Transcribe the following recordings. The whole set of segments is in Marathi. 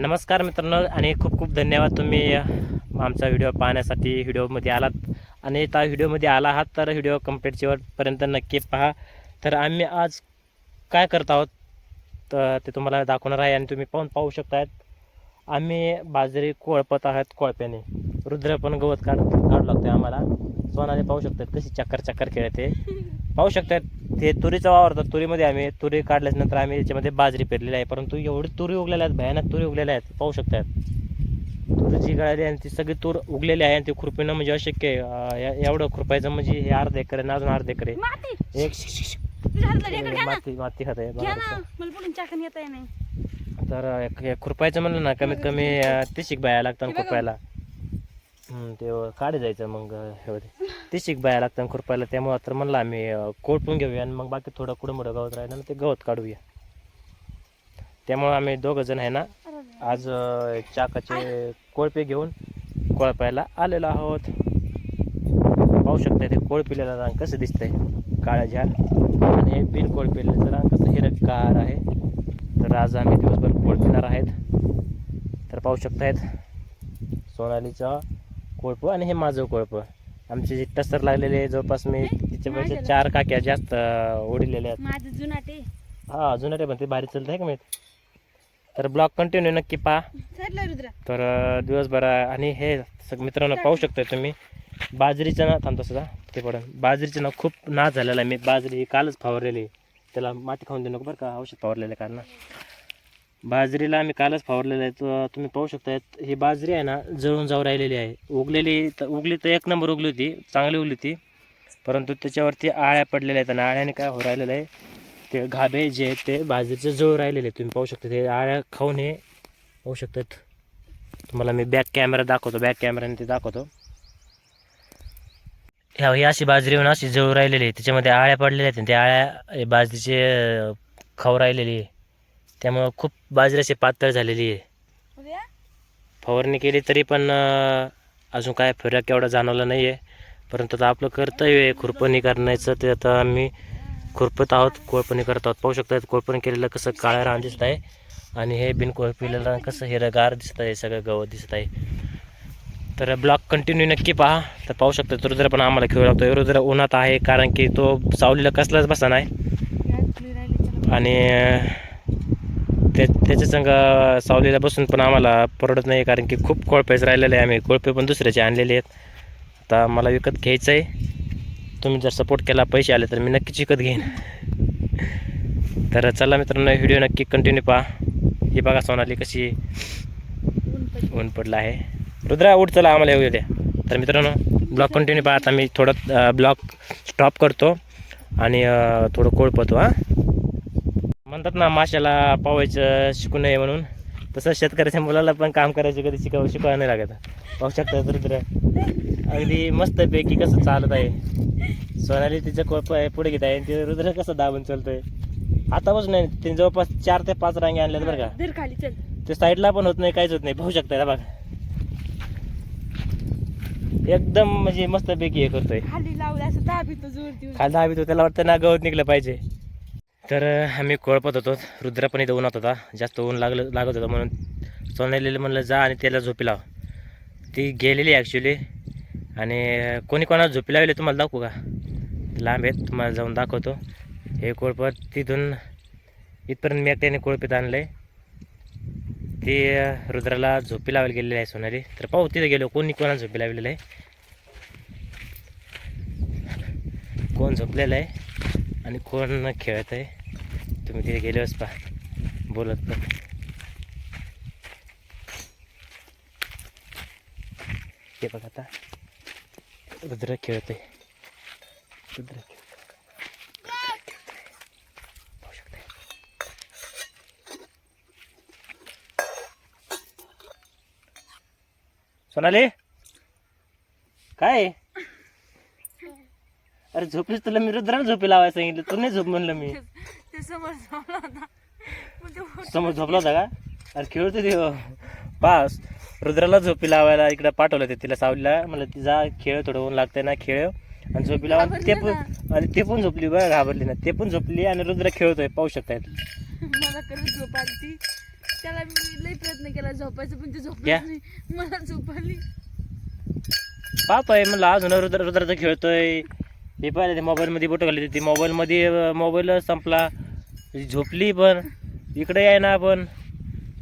नमस्कार मित्रांनो आणि खूप खूप धन्यवाद तुम्ही आमचा व्हिडिओ पाहण्यासाठी व्हिडिओमध्ये आलात. आणि त्या व्हिडिओमध्ये आला आहात तर व्हिडिओ कंप्लीट शेवटपर्यंत नक्की पहा. तर आम्ही आज काय करत आहोत तर ते तुम्हाला दाखवणार आहे आणि तुम्ही पाहून पाहू शकतायत. आम्ही बाजरी कोळपत आहात कोळप्याने. रुद्र पण गवत काढ काढू लागतो आम्हाला. सोनाने पाहू शकतात कशी चक्कर चक्कर खेळते. पाहू शकतात ते तुरीचा वावर होता तुरीमध्ये आम्ही तुरी काढल्याच्या नंतर आम्ही याच्यामध्ये बाजरी पेरलेली आहे. परंतु एवढी तुरी उगलेल्या आहेत भयानक तुरी उगलेल्या आहेत पाहू शकतात तुरीची गळाली आणि ती सगळी तूर उगलेली आहे आणि ती खुरपीनं म्हणजे अशक्य आहे. एवढं खुरपायचं म्हणजे हे अर्ध एकर आहे अजून अर्ध एकर आहे. माती! एक माती माती खात आहे तर खुरपायचं म्हणलं ना कमीत कमी तिशीक बाया लागतात. खुरपायला. ते काढे जायचं मग हे ते शिक बाया लागतं खुरपायला त्यामुळं तर म्हणलं आम्ही कोळपून घेऊया आणि मग बाकी थोडं कुठं मोठं गवत राहिलं ना ते गवत काढूया. त्यामुळं आम्ही दोघं जण आहे ना आज चाकाचे कोळपे घेऊन कोळपायला आलेलो आहोत. पाहू शकता ते कोळपिलेला रांग कसं दिसतंय. काळ्या झाड आणि हे बिन कोळपिलेलं रांग कसं हिरकार आहे. तर आज आम्ही दिवसभर कोळपिणार आहेत. तर पाहू शकतायत सोनालीचा कोळपं आणि हे माझं कोळपं. आमचे जे टस्तर लागलेले आहे, जवळपास मी तिच्यापेक्षा. चार काक्या जास्त ओढलेल्या आहेत. माझं जुनाटे हा अजून रे पण ते भारी चालत आहे का माहीत? तर ब्लॉग कंटिन्यू नक्की पहा. तर दिवसभर आणि हे मित्रांनो पाहू शकताय तुम्ही. बाजरीचं ना थांबतो सुद्धा ते पडून. बाजरीचं ना खूप नाश झालेला आहे. मी बाजरी कालच फवारलेली. त्याला माती खाऊन देऊ नको बरं का औषध फवारलेलं कारण. बाजरीला आम्ही कालच फावरलेलं आहे. तर तुम्ही पाहू शकता ही बाजरी आहे ना जळून जाऊ राहिलेली आहे. उगलेली तर उगली तर एक नंबर उगली होती चांगली उगली होती. परंतु त्याच्यावरती आळ्या पडलेल्या आहेत आणि आळ्याने काय हो राहिलेलं आहे ते घाबे जे आहेत ते बाजरीचे जळू राहिलेले आहेत. तुम्ही पाहू शकता ते आळ्या खाऊन हे पाहू शकतात. तुम्हाला मी बॅक कॅमेरा दाखवतो बॅक कॅमेराने ते दाखवतो. ह्या ही अशी बाजरी होऊन अशी जळू राहिलेली आहे. त्याच्यामध्ये आळ्या पडलेल्या आहेत आणि त्या आळ्या बाजरीचे खाऊ राहिलेली आहे. त्यामुळं खूप बाजरी अशी पातळ झालेली आहे. फवारणी केली तरी पण अजून काय फरक एवढा जाणवला नाही आहे परंतु आता आपलं कर्तव्य आहे खुरपणी करण्याचं. ते आता आम्ही खुरपत आहोत कोळपणी करत आहोत. पाहू शकतात कोळपणी केलेलं कसं काळं रान दिसत आहे. आणि हे बिन कोळपिलेलं कसं हिरगार दिसत आहे सगळं गवत दिसत आहे. तर ब्लॉग कंटिन्यू नक्की पहा. तर पाहू शकता रुद्र पण आम्हाला खेळू लागतो रुद्र उन्हात आहे कारण की तो सावलीला कसलाच बसा नाही. आणि त्या त्याच्या संग सावलीला बसून पण आम्हाला परवडत नाही कारण की खूप कोळपेच राहिलेले आहे आम्ही. कोळपे पण दुसऱ्याचे आणलेले आहेत. आता मला विकत घ्यायचं आहे तुम्ही जर सपोर्ट केला पैसे आले तर मी नक्कीच विकत घेईन. तर चला मित्रांनो व्हिडिओ नक्की कंटिन्यू पहा. ही बघा सोनाली कशी ऊन पडलं. आहे. रुद्रा उठ चला आम्हाला येऊ द्या तर मित्रांनो ब्लॉग कंटिन्यू पहा. आता मी थोडं ब्लॉग स्टॉप करतो आणि थोडं कोळपतो हां. म्हणतात ना माशाला पावायचं शिकू नये म्हणून. तसं शेतकऱ्याच्या मुलाला पण काम करायचं कधी शिकावं शिकवायला नाही लागत. पाहू शकता रुद्र अगदी मस्तपैकी कसं चालत आहे. सोनाली तिचं आहे पुढे घेत आहे आणि ते रुद्र कसं दाबून चालतोय. आतापासून नाही ते जवळपास चार ते पाच रांगे आणल्यात बरं का. ते साईडला पण होत नाही काहीच होत नाही. पाहू शकता बघा. एकदम म्हणजे मस्तपैकी हे करतोय. खाली लावलं असं दाबीतो जोर देऊन खाली हवी तो त्याला वाटतं ना गवत निघलं पाहिजे. तर आम्ही कोळपत होतो. रुद्र पण इथं उन्हात होता. जास्त ऊन लागलं लागत होतं म्हणून सोनालीला म्हणलं जा आणि त्याला झोपी लाव. ती गेलेली ॲक्च्युली आणि कोणी कोणाला झोपी लावली तुम्हाला दाखवू का? लांब आहेत तुम्हाला जाऊन दाखवतो. हे कोळपत तिथून इथपर्यंत मी एकट्याने कोळपीत आणलं आहे ती रुद्राला झोपी लावायला गेलेली आहे सोनाली तर पाहू तिथं गेलो कोणी कोणाला झोपी लावलेलं आहे? कोण झोपलेलं आहे? आणि कोण खेळत आहे? तुम्ही तिथे गेल्यावर पा बोलत पण. हे बघा आता. रुद्र खेळते रुद्र सोनाली? काय? अरे झोपलीस तुला मी रुद्राला झोपी लावायला सांगितलं. तू नाही झोप म्हणलं मी. ते समोर झोपला होता. मग ते उठ- समोर झोपला होता का? अरे खेळतो ते. पास. रुद्राला झोपी लावायला इकडे पाठवलं ते तिला सावलीला. म्हणलं ती जा खेळ थोडं ऊन लागतंय ना खेळ. आणि झोपी लावा. आणि ते पण आणि ते पण झोपली बघ घाबरली ना. ते पण झोपली आणि रुद्र खेळतोय पाहू शकतायत मला कधी झोप आली ती? त्याला मी लई प्रयत्न केला झोपायचा पण ते नाही. मला झोप आली. पाहतोय म्हणलं अजून रुद्र रुद्राचं खेळतोय. मी पाहिलं ते मोबाईलमध्ये बोटं घाली ती मोबाईलमध्ये मोबाईल संपला. झोपली पण इकडे याय ना पण.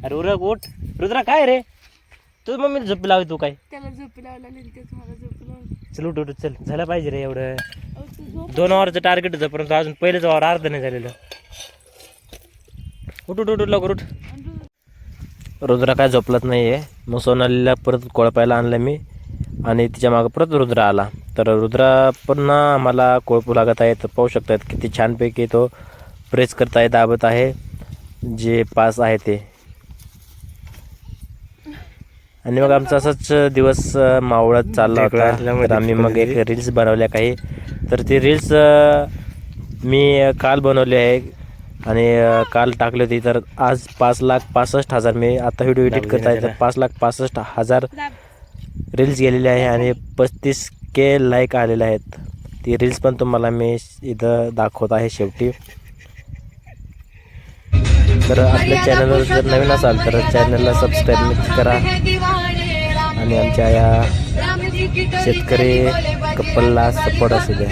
अरे उरक उठ. रुद्रा काय रे? तू मम्मी झोप लावी तू काय? त्याला झोपी मला झोपी लावली. चल उठ उठ चल. झालं पाहिजे रे एवढं. अहो, तू झोप. दोन ओव्हरचं टार्गेट होतं परंतु अजून पहिलेच ओव्हर अर्ध नाही झालेलं. उठ उठ उठ उठ, लवकर उठ. रुद्रा काय झोपलत नाही आहे मग सोनालीला परत कोळपायला आणलं मी. आणि तिच्या मागं परत रुद्रा आला. तर रुद्रा पुन्हा आम्हाला कोळपू लागत आहे तर पाहू शकतात किती छानपैकी तो प्रेस करत आहे दाबत आहे. जे पास आहे ते. आणि मग आमचा असाच दिवस मावळत चालला होता. तर आम्ही मग एक रील्स बनवल्या काही. तर ती रील्स मी काल बनवली आहे. आणि काल टाकली होती. तर आज पाच लाख पासष्ट हजार. मी आता व्हिडिओ एडिट करत आहे तर पाच लाख पासष्ट हजार. रील्स गेलेले आहे आणि पस्तीस के लाईक आलेले आहेत. ती रील्स पण तुम्हाला मी इथं दाखवत आहे शेवटी. तर आपल्या चॅनलवर जर नवीन असाल तर चॅनलला सबस्क्राईब नक्की करा. आणि आमच्या या शेतकरी कपलला सपोर्ट असू द्या.